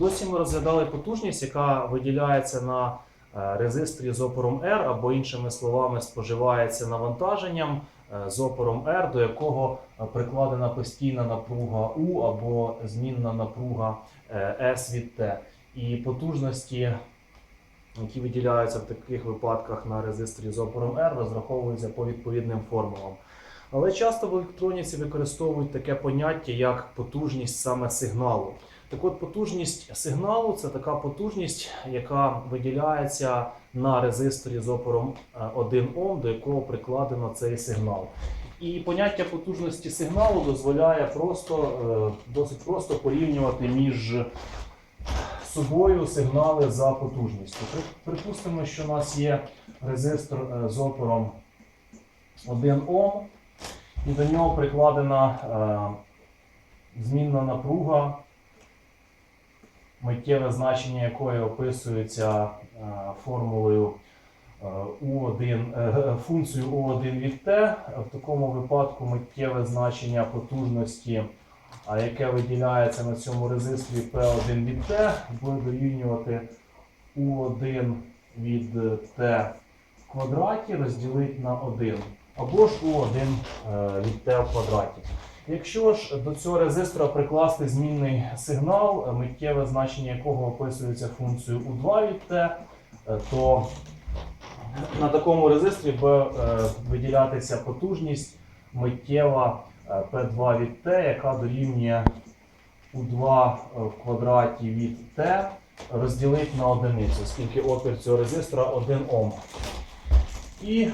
Досі ми розглядали потужність, яка виділяється на е, резисторі з опором R, або іншими словами, споживається навантаженням е, з опором R, до якого е, прикладена постійна напруга U або змінна напруга S від T. І потужності, які виділяються в таких випадках на резисторі з опором R, розраховуються по відповідним формулам. Але часто в електроніці використовують таке поняття, як потужність саме сигналу. Так от, потужність сигналу це така потужність, яка виділяється на резисторі з опором е, 1 Ом, до якого прикладено цей сигнал. І поняття потужності сигналу дозволяє просто, е, досить просто порівнювати між собою сигнали за потужністю. Припустимо, що у нас є резистор е, з опором 1 Ом, і до нього прикладена е, змінна напруга, миттєве значення якої описується е, формулою е, U1, е, функцією U1 від T. В такому випадку миттєве значення потужності, яке виділяється на цьому резисторі P1 від T, буде дорівнювати U1 від T в квадраті розділити на 1 або ж U1 е, від T в квадраті. Якщо ж до цього резистора прикласти змінний сигнал, е, миттєве значення якого описується функцією U2 від T, е, то на такому резисторі буде е, виділятися потужність миттєва е, P2 від T, яка дорівнює U2 в квадраті від T розділити на одиницю, оскільки опір цього резистора 1 Ом. І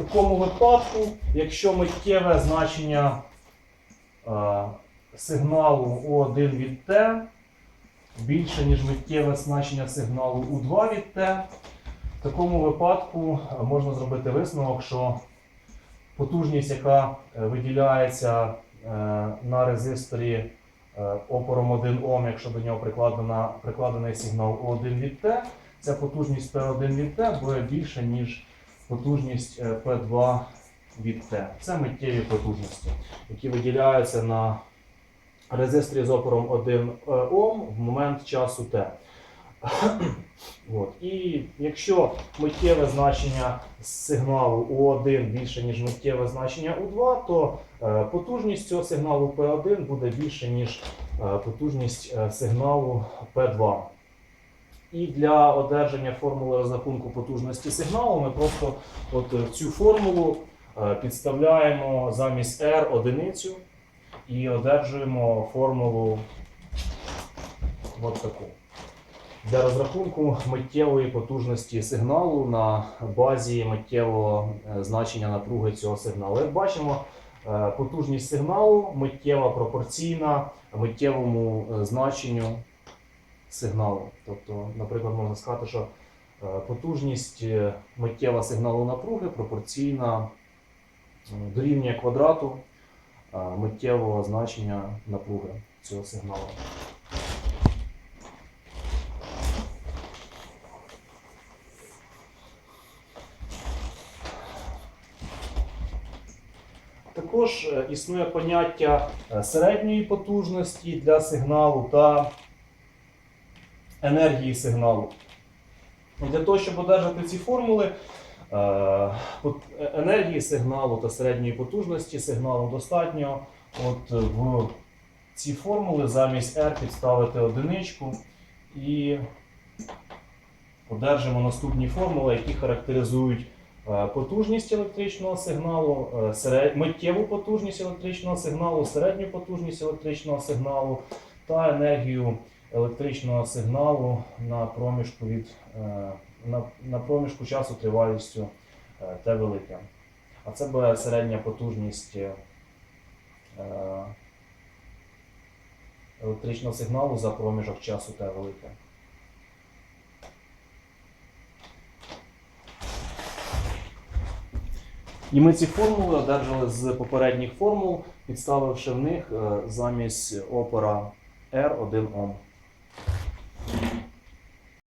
в такому випадку, якщо миттєве значення е, сигналу U1 від T більше, ніж миттєве значення сигналу U2 від T, в такому випадку е, можна зробити висновок, що потужність, яка е, виділяється е, на резисторі е, опором 1 Ом, якщо до нього прикладена, прикладений сигнал U1 від T, ця потужність P1 від T буде більша, ніж потужність е, P2 від T. Це миттєві потужності, які виділяються на резисторі з опором 1 е, Ом в момент часу T. От. І якщо миттєве значення сигналу U1 більше, ніж миттєве значення U2, то е, потужність цього сигналу P1 буде більше, ніж е, потужність е, сигналу P2. І для одержання формули розрахунку потужності сигналу ми просто от в цю формулу е, підставляємо замість R одиницю і одержуємо формулу от таку. Для розрахунку миттєвої потужності сигналу на базі миттєвого е, значення напруги цього сигналу. Як бачимо, е, потужність сигналу миттєва пропорційна миттєвому е, значенню сигналу. Тобто, наприклад, можна сказати, що е, потужність е, миттєва сигналу напруги пропорційна дорівнює квадрату е, миттєвого значення напруги цього сигналу. Також існує поняття середньої потужності для сигналу та енергії сигналу. І Для того, щоб одержати ці формули е, е, енергії сигналу та середньої потужності сигналу достатньо от в ці формули замість R підставити одиничку і одержимо наступні формули, які характеризують е, потужність електричного сигналу, серед- миттєву потужність електричного сигналу, середню потужність електричного сигналу та енергію електричного сигналу на проміжку від е, на, на проміжку часу тривалістю е, Т велике. А це буде середня потужність е, електричного сигналу за проміжок часу Т велике. І ми ці формули одержали з попередніх формул, підставивши в них замість опора R1 Ом.